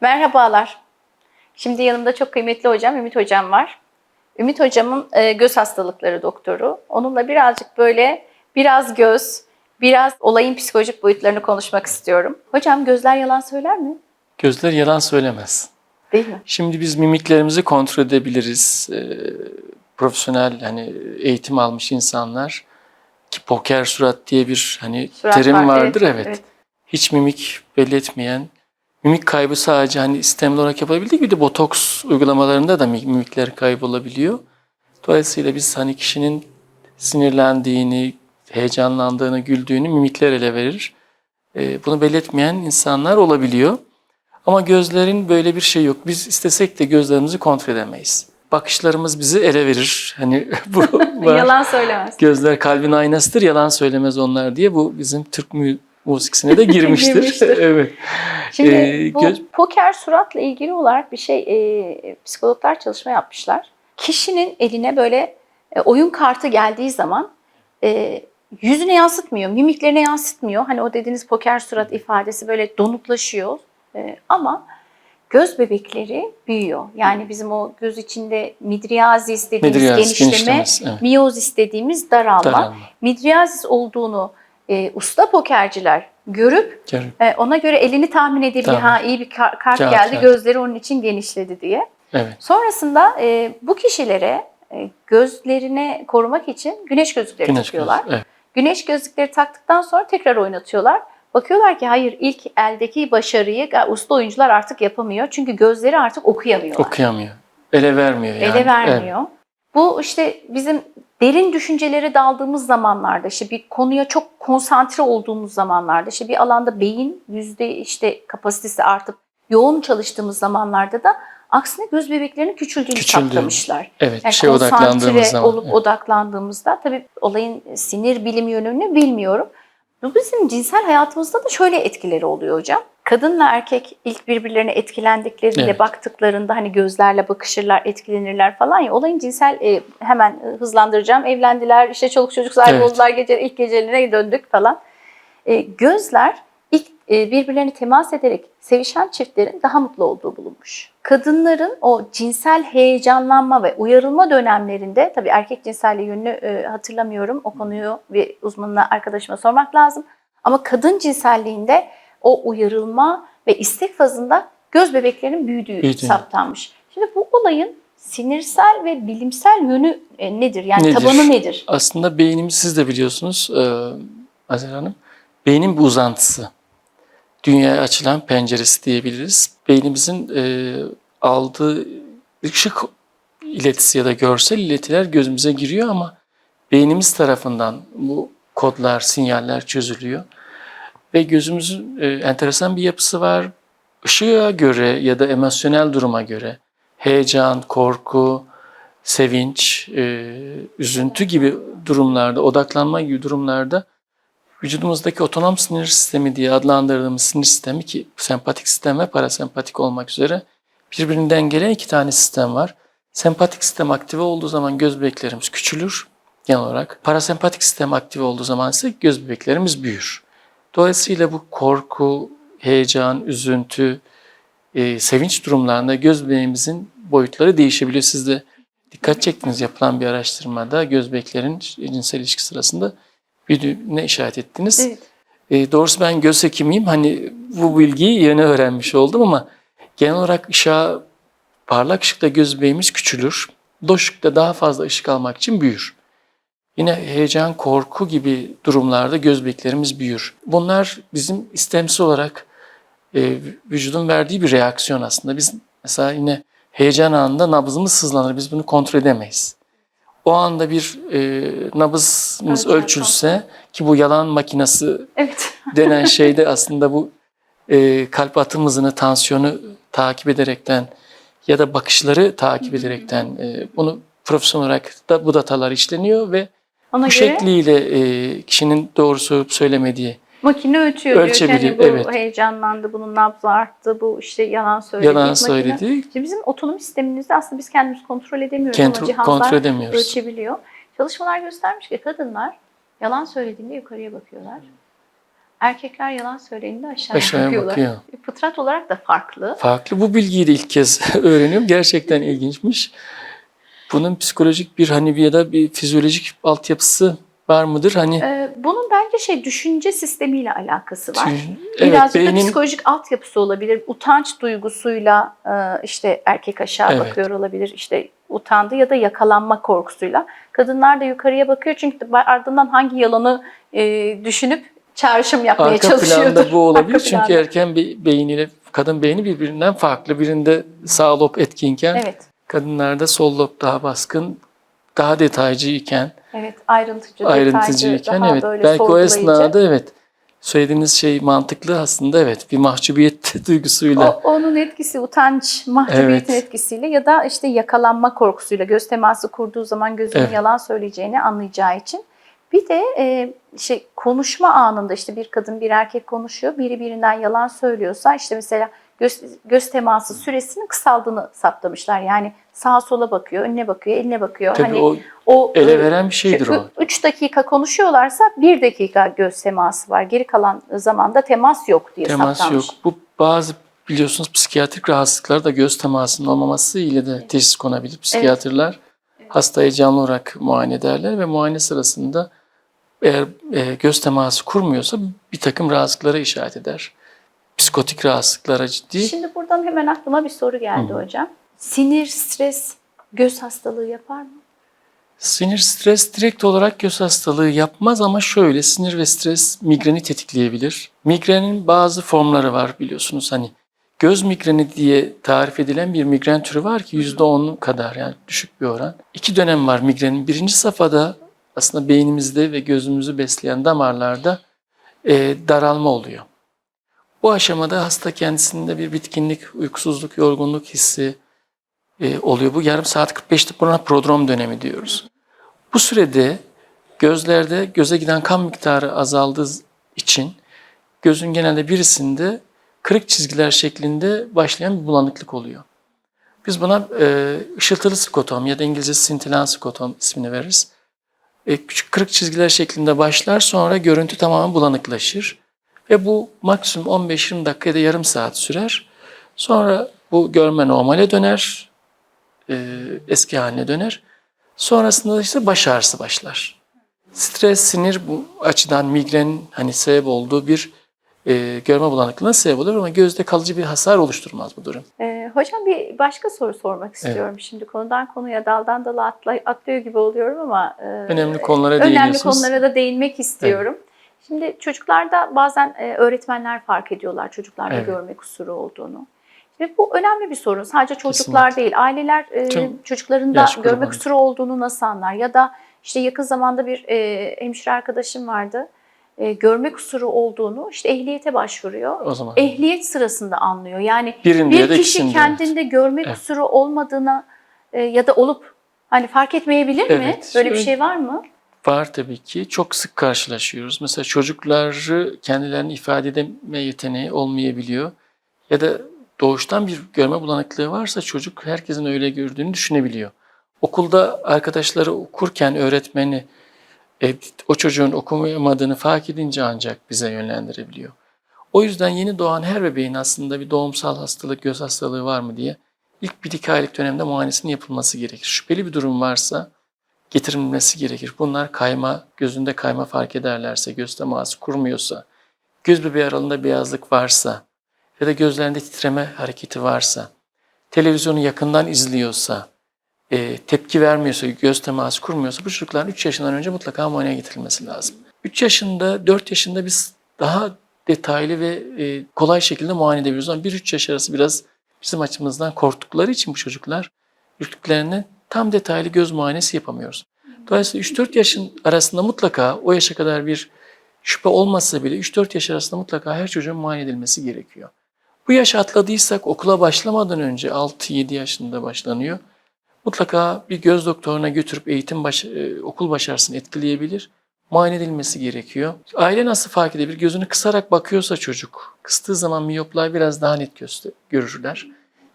Merhabalar. Şimdi yanımda çok kıymetli hocam Ümit hocam var. Ümit hocamın e, göz hastalıkları doktoru. Onunla birazcık böyle biraz göz, biraz olayın psikolojik boyutlarını konuşmak istiyorum. Hocam gözler yalan söyler mi? Gözler yalan söylemez. Değil mi? Şimdi biz mimiklerimizi kontrol edebiliriz. Ee, profesyonel hani eğitim almış insanlar ki poker surat diye bir hani Surat terim var, vardır evet. evet. Hiç mimik belli etmeyen mimik kaybı sadece hani sistemli olarak yapılabildiği gibi de botoks uygulamalarında da mim- mimikler kaybolabiliyor. Dolayısıyla biz hani kişinin sinirlendiğini, heyecanlandığını, güldüğünü mimikler ele verir. Ee, bunu belli etmeyen insanlar olabiliyor. Ama gözlerin böyle bir şey yok. Biz istesek de gözlerimizi kontrol edemeyiz. Bakışlarımız bizi ele verir. Hani bu var. Yalan söylemez. Gözler kalbin aynasıdır, yalan söylemez onlar diye bu bizim Türk mü- musikisine de girmiştir. Girmiştir. evet. Şimdi Ee, bu göz- poker suratla ilgili olarak bir şey e, psikologlar çalışma yapmışlar. Kişinin eline böyle e, oyun kartı geldiği zaman e, yüzüne yansıtmıyor, mimiklerine yansıtmıyor. Hani o dediğiniz poker surat ifadesi böyle donuklaşıyor. E, ama göz bebekleri büyüyor. Yani bizim o göz içinde midriazis dediğimiz Midriazis, genişleme, evet. miyozis dediğimiz daralma. Daralma. Midriazis olduğunu e, usta pokerciler görüp e, ona göre elini tahmin edebiliyor. Tamam. Ha iyi bir kar- kart Kağıt, geldi, kağıt. gözleri onun için genişledi diye. Evet. Sonrasında e, bu kişilere e, gözlerine korumak için güneş gözlükleri Güneş takıyorlar. gözü. Evet. Güneş gözlükleri taktıktan sonra tekrar oynatıyorlar. Bakıyorlar ki hayır ilk eldeki başarıyı e, usta oyuncular artık yapamıyor. Çünkü gözleri artık okuyamıyorlar. Okuyamıyor. Ele vermiyor yani. Ele vermiyor. Bu işte bizim derin düşüncelere daldığımız zamanlarda, işte bir konuya çok konsantre olduğumuz zamanlarda, işte bir alanda beyin yüzde işte kapasitesi artıp yoğun çalıştığımız zamanlarda da aksine göz bebeklerinin küçüldüğünü Küçüldüğü. saptamışlar. Evet. Yani bir şeye odaklandığımız konsantre zaman. olup Evet. odaklandığımızda tabii olayın sinir bilim yönünü bilmiyorum. Bu bizim cinsel hayatımızda da şöyle etkileri oluyor hocam. Kadınla erkek ilk birbirlerine etkilendiklerinde, Evet. baktıklarında hani gözlerle bakışırlar, etkilenirler falan ya. Olayın cinsel e, hemen e, hızlandıracağım. Evlendiler, işte çoluk çocuk sahibi Evet. oldular, gece ilk gecelerine döndük falan. E, gözler e, birbirlerine temas ederek sevişen çiftlerin daha mutlu olduğu bulunmuş. Kadınların o cinsel heyecanlanma ve uyarılma dönemlerinde, tabii erkek cinselliği yönünü e, hatırlamıyorum, o konuyu bir uzmanına arkadaşıma sormak lazım. Ama kadın cinselliğinde o uyarılma ve istek fazında göz bebeklerinin büyüdüğü Büyüdüğü. saptanmış. Şimdi bu olayın sinirsel ve bilimsel yönü e, nedir? Yani Nedir? tabanı nedir? Aslında beynimiz siz de biliyorsunuz e, Azer Hanım. Beynin bir uzantısı. Dünyaya açılan penceresi diyebiliriz. Beynimizin e, aldığı ışık iletisi ya da görsel iletiler gözümüze giriyor ama beynimiz tarafından bu kodlar, sinyaller çözülüyor. Ve gözümüzün e, enteresan bir yapısı var. Işığa göre ya da emosyonel duruma göre heyecan, korku, sevinç, e, üzüntü gibi durumlarda, odaklanma gibi durumlarda vücudumuzdaki otonom sinir sistemi diye adlandırdığımız sinir sistemi ki sempatik sistem ve parasempatik olmak üzere birbirinden gelen iki tane sistem var. Sempatik sistem aktive olduğu zaman göz bebeklerimiz küçülür genel olarak. Parasempatik sistem aktive olduğu zaman ise göz bebeklerimiz büyür. Dolayısıyla bu korku, heyecan, üzüntü, e, sevinç durumlarında göz bebeğimizin boyutları değişebiliyor. Siz de dikkat çektiniz yapılan bir araştırmada göz bebeklerin cinsel ilişki sırasında büyüdüğüne işaret ettiniz. Evet. E, doğrusu ben göz hekimiyim. Hani bu bilgiyi yeni öğrenmiş oldum ama genel olarak ışığa parlak ışıkta göz bebeğimiz küçülür. Loş ışıkta daha fazla ışık almak için büyür. Yine heyecan, korku gibi durumlarda göz bebeklerimiz büyür. Bunlar bizim istemsiz olarak e, vücudun verdiği bir reaksiyon aslında. Biz mesela yine heyecan anında nabzımız hızlanır. Biz bunu kontrol edemeyiz. O anda bir e, nabızımız Ölçer ölçülse ki bu yalan makinesi Evet. denen şeyde aslında bu e, kalp atım hızını, tansiyonu takip ederekten ya da bakışları takip ederekten e, bunu profesyonel olarak da bu datalar işleniyor ve Ona bu göre şekliyle e, kişinin doğru söyleyip söylemediği makine ölçüyor diyor ki Ölçebiliyor, hani bu evet. heyecanlandı, bunun nabzı arttı, bu işte yalan söyledi. yalan Makine- söylediği Şimdi bizim otonom sistemimizde aslında biz kendimiz kontrol edemiyoruz kontrol, ama cihazlar kontrol edemiyoruz. ölçebiliyor. Çalışmalar göstermiş ki kadınlar yalan söylediğinde yukarıya bakıyorlar. Erkekler yalan söyleyince aşağıya, Aşağıya bakıyorlar. bakıyor. Fıtrat olarak da farklı. Farklı bu bilgiyi de ilk kez öğreniyorum. Gerçekten ilginçmiş. Bunun psikolojik bir hani ya da bir fizyolojik altyapısı var mıdır? Hani Ee, bunun bence şey düşünce sistemiyle alakası var. evet Birazcık da beynin psikolojik altyapısı olabilir. Utanç duygusuyla e, işte erkek aşağı Evet. bakıyor olabilir. İşte utandı ya da yakalanma korkusuyla. Kadınlar da yukarıya bakıyor çünkü ardından hangi yalanı e, düşünüp çağrışım yapmaya arka çalışıyordur. planda bu olabilir. Arka Çünkü planda. erken be- beyniyle kadın beyni birbirinden farklı. Birinde sağ lob etkinken Evet, kadınlarda sol lob daha baskın, daha detaycı iken, evet ayrıntıcı, ayrıntıcı detaycı, iken daha evet. böyle Belki o esnada evet. Söylediğiniz şey mantıklı aslında evet. Bir mahcubiyet duygusuyla. O, onun etkisi utanç, mahcubiyetin Evet. etkisiyle ya da işte yakalanma korkusuyla göz teması kurduğu zaman gözünün Evet. yalan söyleyeceğini anlayacağı için. Bir de e, şey konuşma anında işte bir kadın bir erkek konuşuyor, biri birinden yalan söylüyorsa işte mesela göz, göz teması süresinin kısaldığını saptamışlar. Yani sağa sola bakıyor, önüne bakıyor, eline bakıyor. Tabii hani o o ele veren bir şeydir o. 3 dakika konuşuyorlarsa 1 dakika göz teması var. Geri kalan zamanda temas yok diye Temas saptanmış. yok. Bu bazı biliyorsunuz psikiyatrik rahatsızlıklarda göz temasının olmaması ile de teşhis konabilir. Psikiyatrlar hastayı canlı olarak muayene ederler ve muayene sırasında eğer e, göz teması kurmuyorsa bir takım rahatsızlıklara işaret eder. Psikotik rahatsızlıklara ciddi. Şimdi buradan hemen aklıma bir soru geldi Hı. hocam. Sinir, stres göz hastalığı yapar mı? Sinir stres direkt olarak göz hastalığı yapmaz ama şöyle sinir ve stres migreni tetikleyebilir. Migrenin bazı formları var biliyorsunuz hani göz migreni diye tarif edilen bir migren türü var ki %10 kadar yani düşük bir oran. İki dönem var migrenin. Birinci safhada aslında beynimizde ve gözümüzü besleyen damarlarda e, daralma oluyor. Bu aşamada hasta kendisinde bir bitkinlik, uykusuzluk, yorgunluk hissi e, oluyor. Bu yarım saat 45 dakika buna prodrom dönemi diyoruz. Bu sürede gözlerde göze giden kan miktarı azaldığı için gözün genelde birisinde kırık çizgiler şeklinde başlayan bir bulanıklık oluyor. Biz buna e, ışıltılı skotom ya da İngilizce scintillant skotom ismini veririz. E, küçük kırık çizgiler şeklinde başlar sonra görüntü tamamen bulanıklaşır. Ve bu maksimum 15-20 dakika ya da yarım saat sürer. Sonra bu görme normale döner, e, eski haline döner. Sonrasında işte baş ağrısı başlar. Stres, sinir bu açıdan migrenin hani sebep olduğu bir e, görme bulanıklığına sebep olur ama gözde kalıcı bir hasar oluşturmaz bu durum. Ee, hocam bir başka soru sormak istiyorum. Şimdi konudan konuya daldan dala atla, atlıyor gibi oluyorum ama e, Önemli konulara önemli konulara da değinmek istiyorum. Şimdi çocuklarda bazen e, öğretmenler fark ediyorlar çocuklarda Evet. görme kusuru olduğunu. Şimdi bu önemli bir sorun. Sadece çocuklar değil, aileler e, çocuklarında görme kusuru olduğunu nasıl anlar? Ya da işte yakın zamanda bir e, hemşire arkadaşım vardı. E, görme kusuru olduğunu işte ehliyete başvuruyor. O zaman Ehliyet sırasında anlıyor. Yani birinde bir kişi kendinde görme Evet. kusuru olmadığına e, ya da olup hani fark etmeyebilir mi? Evet. Böyle bir şey var mı? Var tabii ki. Çok sık karşılaşıyoruz. Mesela çocukları kendilerini ifade edeme yeteneği olmayabiliyor. Ya da doğuştan bir görme bulanıklığı varsa çocuk herkesin öyle gördüğünü düşünebiliyor. Okulda arkadaşları okurken öğretmeni e, o çocuğun okuyamadığını fark edince ancak bize yönlendirebiliyor. O yüzden yeni doğan her bebeğin aslında bir doğumsal hastalık, göz hastalığı var mı diye ilk bir iki aylık dönemde muayenesinin yapılması gerekir. Şüpheli bir durum varsa getirilmesi gerekir. Bunlar kayma, gözünde kayma fark ederlerse, göz teması kurmuyorsa, göz bebeği aralığında beyazlık varsa ya da gözlerinde titreme hareketi varsa, televizyonu yakından izliyorsa, e, tepki vermiyorsa, göz teması kurmuyorsa bu çocukların 3 yaşından önce mutlaka muayeneye getirilmesi lazım. 3 yaşında, 4 yaşında biz daha detaylı ve e, kolay şekilde muayene edebiliyoruz ama 1-3 yaş arası biraz bizim açımızdan korktukları için bu çocuklar ürktüklerine tam detaylı göz muayenesi yapamıyoruz. Dolayısıyla 3-4 yaşın arasında mutlaka o yaşa kadar bir şüphe olmasa bile 3-4 yaş arasında mutlaka her çocuğun muayene edilmesi gerekiyor. Bu yaş atladıysak okula başlamadan önce 6-7 yaşında başlanıyor. Mutlaka bir göz doktoruna götürüp eğitim baş, e, okul başarısını etkileyebilir. Muayene edilmesi gerekiyor. Aile nasıl fark edebilir? Gözünü kısarak bakıyorsa çocuk, kıstığı zaman miyoplar biraz daha net görürler.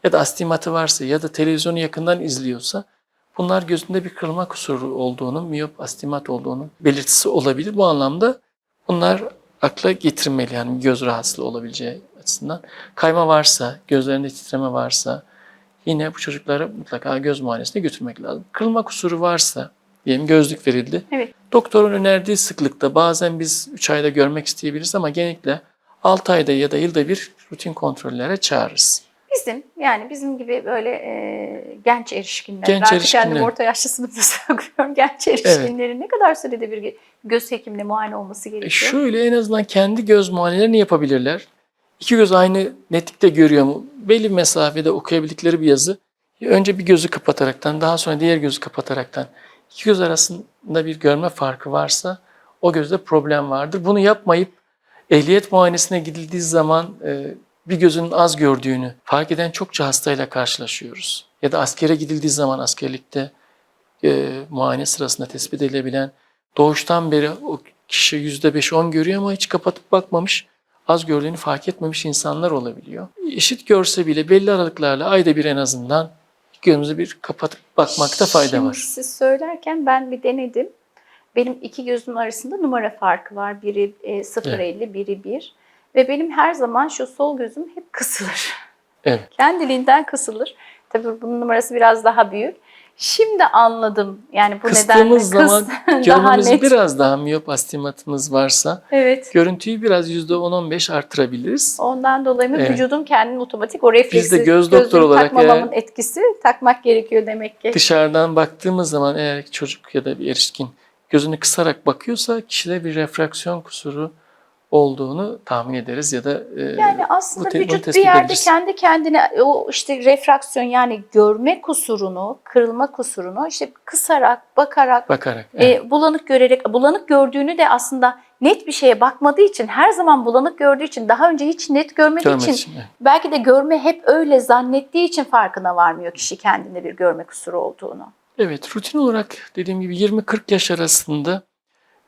Ya da astigmatı varsa ya da televizyonu yakından izliyorsa bunlar gözünde bir kırılma kusuru olduğunu, miyop astigmat olduğunu belirtisi olabilir. Bu anlamda bunlar akla getirmeli yani göz rahatsızlığı olabileceği açısından. Kayma varsa, gözlerinde titreme varsa yine bu çocukları mutlaka göz muayenesine götürmek lazım. Kırılma kusuru varsa diyelim gözlük verildi. Evet. Doktorun önerdiği sıklıkta bazen biz 3 ayda görmek isteyebiliriz ama genellikle 6 ayda ya da yılda bir rutin kontrollere çağırırız. Bizim yani bizim gibi böyle e, genç erişkinler. Genç ben erişkinler. kendim orta yaşlı sınıfta saklıyorum. Genç erişkinlerin ne kadar sürede bir göz hekimle muayene olması E gerekiyor? şöyle en azından kendi göz muayenelerini yapabilirler. İki göz aynı netlikte görüyor mu? Belli bir mesafede okuyabildikleri bir yazı. Önce bir gözü kapataraktan, daha sonra diğer gözü kapataraktan. iki göz arasında bir görme farkı varsa o gözde problem vardır. Bunu yapmayıp ehliyet muayenesine gidildiği zaman e, bir gözünün az gördüğünü fark eden çokça hastayla karşılaşıyoruz. Ya da askere gidildiği zaman askerlikte e, muayene sırasında tespit edilebilen doğuştan beri o kişi yüzde beş on görüyor ama hiç kapatıp bakmamış, az gördüğünü fark etmemiş insanlar olabiliyor. Eşit görse bile belli aralıklarla ayda bir en azından gözümüzü bir kapatıp bakmakta fayda Şimdi var. siz söylerken ben bir denedim. Benim iki gözüm arasında numara farkı var. Biri e, 0.50, biri 1. Ve benim her zaman şu sol gözüm hep kısılır. Evet. Kendiliğinden kısılır. Tabii bunun numarası biraz daha büyük. Şimdi anladım. Yani bu nedenle Kıstığımız kıs zaman daha görmemiz net. biraz daha miyop astigmatımız varsa Evet. görüntüyü biraz yüzde 10-15 artırabiliriz. Ondan dolayı mı Evet. vücudum kendini otomatik o refleksi Biz de göz gözlüğü olarak takmamamın eğer- etkisi takmak gerekiyor demek ki. Dışarıdan baktığımız zaman eğer çocuk ya da bir erişkin gözünü kısarak bakıyorsa kişide bir refraksiyon kusuru olduğunu tahmin ederiz ya da e, Yani aslında bu vücut bir yerde edebiliriz. kendi kendine o işte refraksiyon yani görme kusurunu, kırılma kusurunu işte kısarak, bakarak, bakarak. evet. e, bulanık görerek, bulanık gördüğünü de aslında net bir şeye bakmadığı için, her zaman bulanık gördüğü için, daha önce hiç net görmediği Görmek için, için. evet. belki de görme hep öyle zannettiği için farkına varmıyor kişi kendinde bir görme kusuru olduğunu. Evet, rutin olarak dediğim gibi 20-40 yaş arasında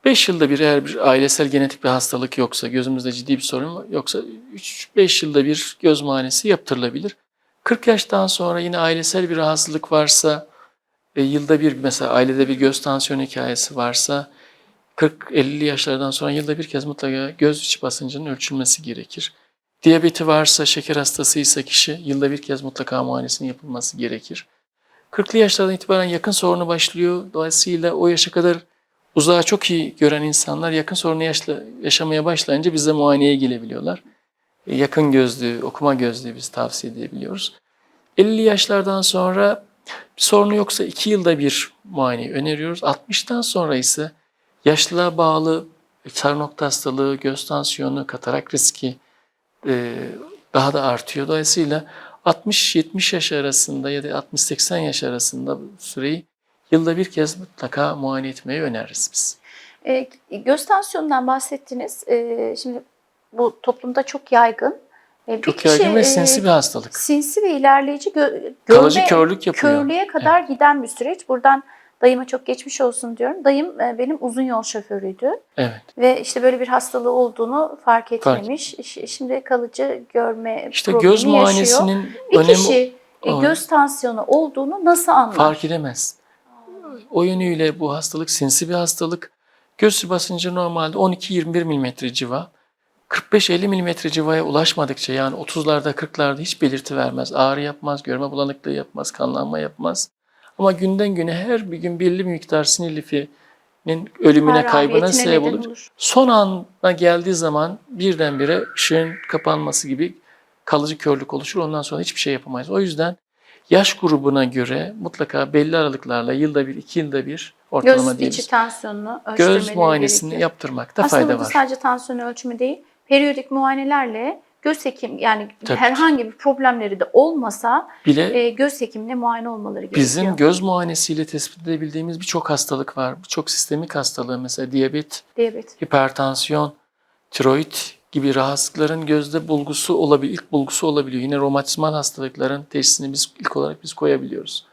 5 yılda bir eğer bir ailesel genetik bir hastalık yoksa, gözümüzde ciddi bir sorun yoksa 3-5 yılda bir göz muayenesi yaptırılabilir. 40 yaştan sonra yine ailesel bir rahatsızlık varsa, e, yılda bir mesela ailede bir göz tansiyonu hikayesi varsa 40-50 yaşlardan sonra yılda bir kez mutlaka göz iç basıncının ölçülmesi gerekir. Diyabeti varsa, şeker hastasıysa kişi yılda bir kez mutlaka muayenesinin yapılması gerekir. 40'lı yaşlardan itibaren yakın sorunu başlıyor. Dolayısıyla o yaşa kadar uzağı çok iyi gören insanlar yakın sorunu yaşla, yaşamaya başlayınca bize muayeneye gelebiliyorlar. E, Yakın gözlüğü, okuma gözlüğü biz tavsiye edebiliyoruz. 50 yaşlardan sonra bir sorunu yoksa 2 yılda bir muayeneyi öneriyoruz. 60'tan sonra ise yaşlılığa bağlı sarı nokta hastalığı, göz tansiyonu, katarak riski e, daha da artıyor. Dolayısıyla 60-70 yaş arasında ya da 60-80 yaş arasında süreyi yılda bir kez mutlaka muayene etmeyi öneririz biz. E, göz tansiyonundan bahsettiniz. E, şimdi bu toplumda çok yaygın. E, Çok kişi, yaygın ve e, sinsi bir hastalık. sinsi ve ilerleyici gö- Kalıcı görme- körlük yapıyor. körlüğe kadar giden bir süreç. Buradan dayıma çok geçmiş olsun diyorum. Dayım e, benim uzun yol şoförüydü Evet. ve işte böyle bir hastalığı olduğunu fark etmemiş. Ş- Şimdi kalıcı görme İşte problemi göz yaşıyor. muayenesinin Bir önemi kişi e, göz tansiyonu olduğunu nasıl anlar? fark edemez. O yönüyle bu hastalık sinsi bir hastalık. Göz basıncı normalde 12-21 mm civa. 45-50 mm civaya ulaşmadıkça yani 30'larda 40'larda hiç belirti vermez. Ağrı yapmaz, görme bulanıklığı yapmaz, kanlanma yapmaz. Ama günden güne her bir gün belli bir miktar sinir lifinin ölümüne, kaybına sebep olur. Son anda geldiği zaman birdenbire ışığın kapanması gibi kalıcı körlük oluşur. Ondan sonra hiçbir şey yapamayız. O yüzden yaş grubuna göre mutlaka belli aralıklarla yılda bir, iki yılda bir ortalama Göz diyebiliriz. içi tansiyonunu Göz muayenesini gerekiyor. yaptırmakta Aslında fayda var. sadece tansiyon ölçümü değil, periyodik muayenelerle göz hekim yani Tabii. herhangi bir problemleri de olmasa Bile e, göz hekimine muayene olmaları gerekiyor. bizim göz muayenesiyle tespit edebildiğimiz birçok hastalık var. Birçok sistemik hastalığı mesela diyabet, diyabet. hipertansiyon, tiroid gibi rahatsızlıkların gözde bulgusu olabilir, ilk bulgusu olabiliyor. Yine romatizmal hastalıkların teşhisini biz ilk olarak biz koyabiliyoruz.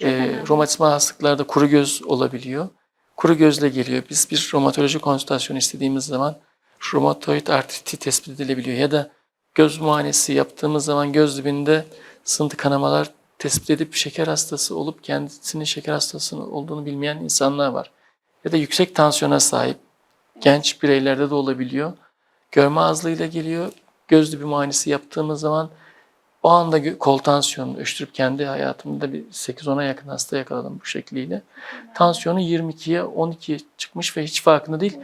Önemli. romatizmal hastalıklarda kuru göz olabiliyor. Kuru gözle geliyor. Biz bir romatoloji konsültasyonu istediğimiz zaman romatoid artriti tespit edilebiliyor. Ya da göz muayenesi yaptığımız zaman göz dibinde sızıntı kanamalar tespit edip şeker hastası olup kendisinin şeker hastası olduğunu bilmeyen insanlar var. Ya da yüksek tansiyona sahip Genç bireylerde de olabiliyor. Görme azlığıyla geliyor. Gözlü bir muayenesi yaptığımız zaman o anda kol tansiyonunu ölçtürüp kendi hayatımda bir 8-10'a yakın hasta yakaladım bu şekliyle. Tansiyonu 22'ye 12'ye çıkmış ve hiç farkında değil.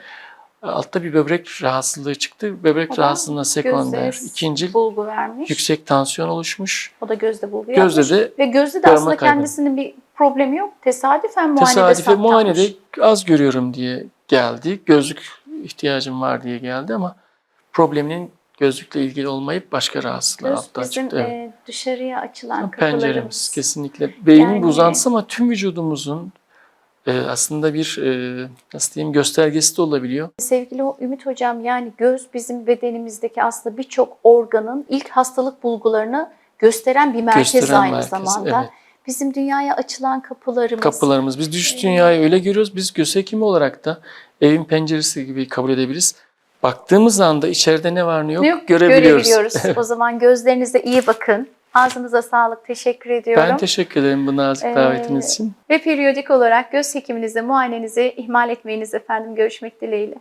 Altta bir böbrek rahatsızlığı çıktı. Böbrek da rahatsızlığına sekonder. İkinci bulgu vermiş. yüksek tansiyon oluşmuş. O da gözde bulgu Gözde yapmış. de Ve gözde de aslında kaybı. kendisinin bir problemi yok. Tesadüfen muayenede Tesadüfe muayenede az görüyorum diye geldi. Gözlük ihtiyacım var diye geldi ama probleminin gözlükle ilgili olmayıp başka rahatsızlığı Göz altta bizim çıktı. Evet. e, dışarıya açılan Penceremiz kapılarımız. kesinlikle. Beynin Yani- uzantısı ama tüm vücudumuzun e, aslında bir e, nasıl diyeyim göstergesi de olabiliyor. Sevgili Ümit Hocam yani göz bizim bedenimizdeki aslında birçok organın ilk hastalık bulgularını gösteren bir merkez Gösteren aynı merkez, zamanda. evet. Bizim dünyaya açılan kapılarımız. Kapılarımız. Biz dış dünyayı öyle görüyoruz. Biz göz hekimi olarak da evin penceresi gibi kabul edebiliriz. Baktığımız anda içeride ne var ne yok, Ne yok, görebiliyoruz. görebiliyoruz. o zaman gözlerinize iyi bakın. Ağzınıza sağlık. Teşekkür ediyorum. Ben teşekkür ederim bu nazik Ee, davetiniz için. Ve periyodik olarak göz hekiminizde muayenenizi ihmal etmeyiniz efendim. Görüşmek dileğiyle.